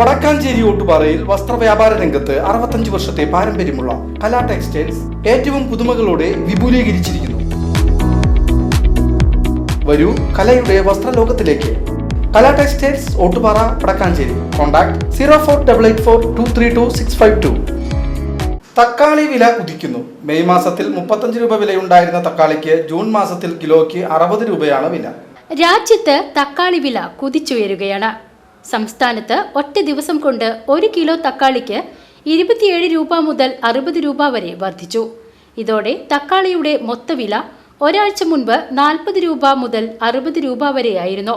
വടക്കാഞ്ചേരി ഓട്ടുപാറയിൽ വസ്ത്രവ്യാപാര രംഗത്ത് അറുപത്തഞ്ച് വർഷത്തെ പാരമ്പര്യമുള്ള കലാ ടെക്സ്റ്റൈൽസ് ഏറ്റവും പുതുമകളോടെ വിപുലീകരിച്ചിരിക്കുന്നു. വരൂ കലയുടെ വസ്ത്രലോകത്തിലേക്ക്. Kala textiles Ottupara Vadakkanchery. Contact zero four double eight four two three two six five two. തക്കാളി വില കുതിക്കുന്നു. മെയ് മാസത്തിൽ മുപ്പത്തഞ്ച് രൂപ വിലയുണ്ടായിരുന്ന തക്കാളിക്ക് ജൂൺ മാസത്തിൽ കിലോയ്ക്ക് അറുപത് രൂപയാണ് വില. രാജ്യത്ത് തക്കാളി വില കുതിച്ചുയരുകയാണ്. സംസ്ഥാനത്ത് ഒറ്റ ദിവസം കൊണ്ട് ഒരു കിലോ തക്കാളിക്ക് ഇരുപത്തിയേഴ് രൂപ മുതൽ അറുപത് രൂപ വരെ വർദ്ധിച്ചു. ഇതോടെ തക്കാളിയുടെ മൊത്തവില ഒരാഴ്ച മുൻപ് നാൽപ്പത് രൂപ മുതൽ അറുപത് രൂപ വരെയായിരുന്നു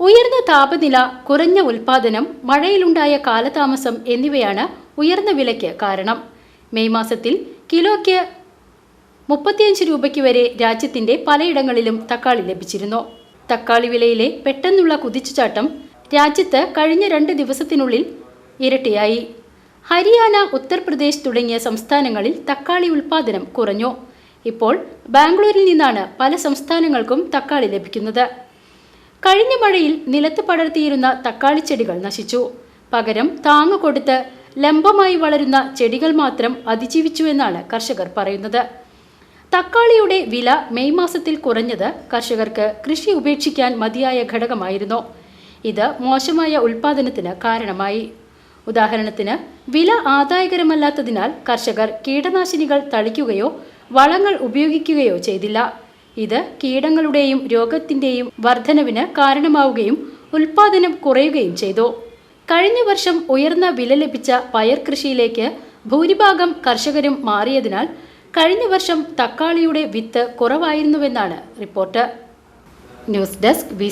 ഉയർന്ന താപനില കുറഞ്ഞ ഉൽപാദനം മഴയിലുണ്ടായ കാലതാമസം എന്നിവയാണ് ഉയർന്ന വിലയ്ക്ക് കാരണം. മെയ് മാസത്തിൽ കിലോയ്ക്ക് മുപ്പത്തിയഞ്ച് രൂപയ്ക്ക് വരെ രാജ്യത്തിന്റെ പലയിടങ്ങളിലും തക്കാളി ലഭിച്ചിരുന്നു. തക്കാളി വിലയിലെ പെട്ടെന്നുള്ള കുതിച്ചുചാട്ടം രാജ്യത്ത് കഴിഞ്ഞ രണ്ട് ദിവസത്തിനുള്ളിൽ ഇരട്ടിയായി. ഹരിയാന ഉത്തർപ്രദേശ് തുടങ്ങിയ സംസ്ഥാനങ്ങളിൽ തക്കാളി ഉൽപാദനം കുറഞ്ഞു. ഇപ്പോൾ ബാംഗ്ലൂരിൽ നിന്നാണ് പല സംസ്ഥാനങ്ങൾക്കും തക്കാളി ലഭിക്കുന്നത്. കഴിഞ്ഞ മഴയിൽ നിലത്ത് പടർത്തിയിരുന്ന തക്കാളി ചെടികൾ നശിച്ചു. പകരം താങ്ങു കൊടുത്ത് ലംബമായി വളരുന്ന ചെടികൾ മാത്രം അതിജീവിച്ചു എന്നാണ് കർഷകർ പറയുന്നത്. തക്കാളിയുടെ വില മെയ് മാസത്തിൽ കുറഞ്ഞത് കർഷകർക്ക് കൃഷി ഉപേക്ഷിക്കാൻ മതിയായ ഘടകമായിരുന്നു. ഇത് മോശമായ ഉൽപാദനത്തിന് കാരണമായി. ഉദാഹരണത്തിന് വില ആദായകരമല്ലാത്തതിനാൽ കർഷകർ കീടനാശിനികൾ തളിക്കുകയോ വളങ്ങൾ ഉപയോഗിക്കുകയോ ചെയ്തില്ല. ഇത് കീടങ്ങളുടെയും രോഗത്തിന്റെയും വർധനവിന് കാരണമാവുകയും ഉൽപാദനം കുറയുകയും ചെയ്തു. കഴിഞ്ഞ വർഷം ഉയർന്ന വില ലഭിച്ച പയർ കൃഷിയിലേക്ക് ഭൂരിഭാഗം കർഷകരും മാറിയതിനാൽ കഴിഞ്ഞ വർഷം തക്കാളിയുടെ വിത്ത് കുറവായിരുന്നുവെന്നാണ് റിപ്പോർട്ട്. News desk B